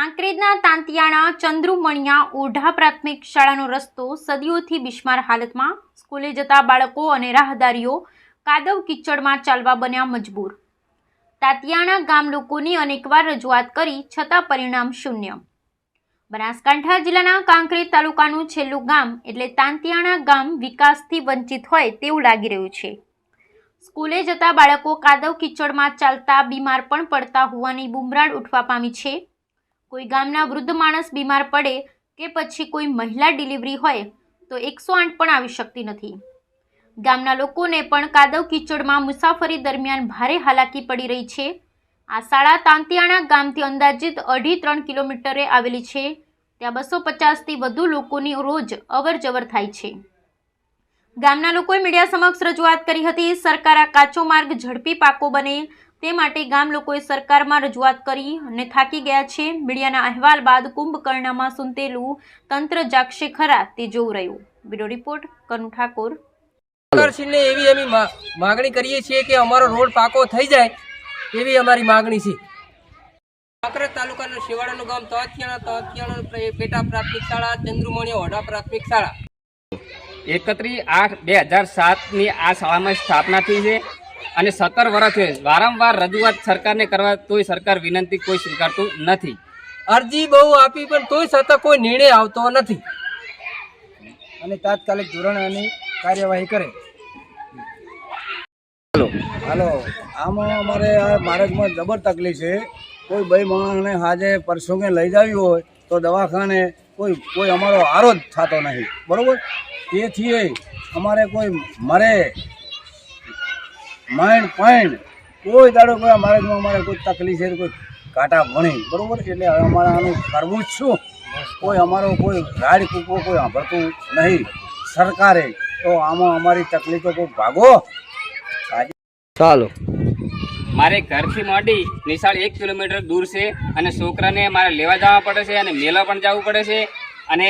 કાંકરેજના તાંતિયાણા ચંદ્રુમણિયા ઓઢા પ્રાથમિક શાળાનો રસ્તો સદીઓથી બિસ્માર હાલતમાં સ્કૂલે જતા બાળકો અને રાહદારીઓ કાદવ કિચડમાં ચાલવા બન્યા મજબૂર. તાંતિયાણા ગામ લોકોની અનેકવાર રજૂઆત કરી, છતાં પરિણામ શૂન્ય. બનાસકાંઠા જિલ્લાના કાંકરેજ તાલુકાનું છેલ્લું ગામ એટલે તાંતિયાણા ગામ વિકાસથી વંચિત હોય તેવું લાગી રહ્યું છે. સ્કૂલે જતા બાળકો કાદવ કિચડમાં ચાલતા બીમાર પણ પડતા હોવાની બુમરાડ ઉઠવા પામી છે. કોઈ ગામના વૃદ્ધ માણસ બીમાર પડે કે પછી કોઈ મહિલા ડિલિવરી હોય, તો એકસો આઠ પણ આવી શકતી નથી. ગામના લોકોને પણ કાદવ કિચડમાં મુસાફરી દરમિયાન ભારે હાલાકી પડી રહી છે. આ શાળા તાંતિયાણા ગામથી અંદાજિત અઢી ત્રણ કિલોમીટરે આવેલી છે. ત્યાં બસો પચાસથી વધુ લોકોની રોજ અવર જવર થાય છે. ગામના લોકોએ મીડિયા સમક્ષ રજૂઆત કરી હતી, સરકાર આ કાચો માર્ગ ઝડપી પાકો બને તે માટે ગામ લોકોએ સરકારમાં રજૂઆત કરી અને થાકી ગયા છે. મીડિયાના અહેવાલ બાદ કુંભકર્ણમાં સુંતેલું તંત્ર જાગશે ખરા તે જોવું રહ્યું. Bureau report Kanu Thakor. સરકારશ્રીને એવી અમે મા- માગણી કરીએ છીએ કે અમારો રોડ પાકો થઈ જાય એવી અમારી માગણી છે. કાંકરેજ તાલુકાનું શિવાળાનું ગામ તહતિયાણા તહતિયાણા પેટા પ્રાથમિક શાળા ચંદ્રુમણિયા ઓઢા પ્રાથમિક શાળા. એકત્રીસ આઠ બે હજાર સાતની આ શાળામાં સ્થાપના થઈ છે. અને સત્તર વર્ષે વારંવાર રજૂઆત સરકારને કરવા તોય સરકાર વિનંતી કોઈ સ્વીકારતું નથી. અરજી બહુ આપી પણ તોય છતાં કોઈ નિર્ણય આવતો નથી. અને તાત્કાલિક ધોરણની કાર્યવાહી કરે. હાલો. આમાં અમારે આ માર્ગમાં જબર તકલીફ છે. કોઈ બે માણસને હાજે પરસોંગે લઈ જાવી હોય તો દવાખાને કોઈ કોઈ અમારો આરો જ થતો નથી બરાબર? તેથી અમારે કોઈ મરે માઇન્ડ પાઇન્ડ કોઈ દાડો કોઈ માર્ગમાં અમારે કોઈ તકલીફ છે કોઈ કાંટા ભણી બરાબર એટલે હવે અમારે આનું કરવું જ શું? કોઈ અમારો કોઈ રાડ કૂકો કોઈ સાંભળતું નહીં. સરકારે. તો આમાં અમારી તકલીફો કોઈ ભાગો? ચાલો. મારે ઘરથી મોડી નિશાળ એક કિલોમીટર દૂર છે અને છોકરાને મારે લેવા જવા પડે છે અને મેળા પણ જવું પડે છે. અને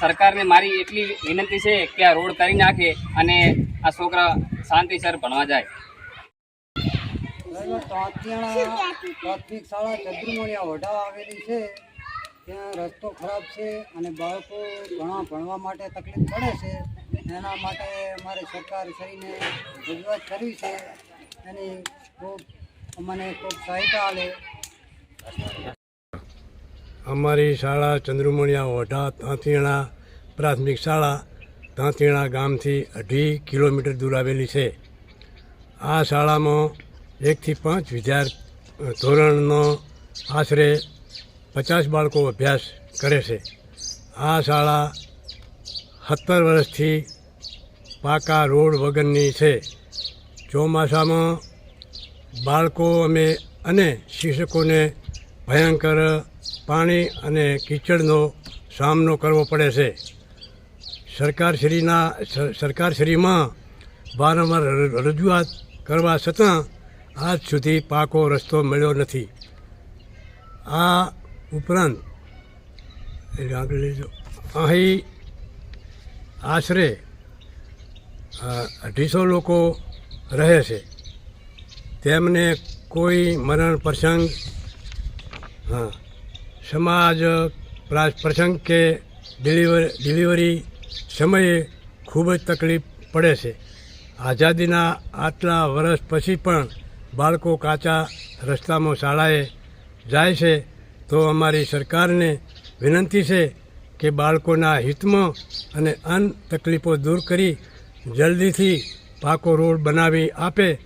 સરકારને મારી એટલી વિનંતી છે કે આ રોડ કરી નાખે અને આ છોકરા શાંતિસર ભણવા જાય. પ્રાથમિક શાળા ચંદ્રમણિયા ઓઢા આવેલી છે. ત્યાં રસ્તો ખરાબ છે અને બાળકો ઘણા ભણવા માટે તકલીફ પડે છે. એના માટે અમારે સરકાર શ્રીને રજૂઆત કરવી છે એની ખૂબ અમને ખૂબ સહાયતા આલે. અમારી શાળા ચંદ્રુમણિયા ઓઢા તાંતીણા પ્રાથમિક શાળા તાંતીણા ગામથી અઢી કિલોમીટર દૂર આવેલી છે. આ શાળામાં એકથી પાંચ વિદ્યાર્થી ધોરણનો આશરે પચાસ બાળકો અભ્યાસ કરે છે. આ શાળા સત્તર વર્ષથી પાકા રોડ વગરની છે. ચોમાસામાં બાળકો અમે અને શિક્ષકોને ભયંકર પાણી અને કીચડનો સામનો કરવો પડે છે. સરકારશ્રીના સરકારશ્રીમાં વારંવાર રજૂઆત કરવા છતાં આજ સુધી પાકો રસ્તો મળ્યો નથી. આ ઉપરાંત, એટલે આગળ લઈ અહીં આશરે અઢીસો લોકો રહે છે. તેમને કોઈ મરણ પ્રસંગ, હા, સમાજ પ્રસંગ કે ડિલિવર, ડિલિવરી સમયે ખૂબ જ તકલીફ પડે છે. આઝાદીના આટલા વર્ષ પછી પણ બાળકો કાચા રસ્તામાં શાળાએ જાય છે, તો અમારી સરકારને વિનંતી છે કે બાળકોના હિતમાં અને અન તકલીફો દૂર કરી જલ્દીથી પાકો રોડ બનાવી આપે.